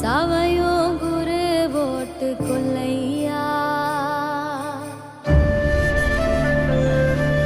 சவையோ குரு ஓட்டு கொள்ளை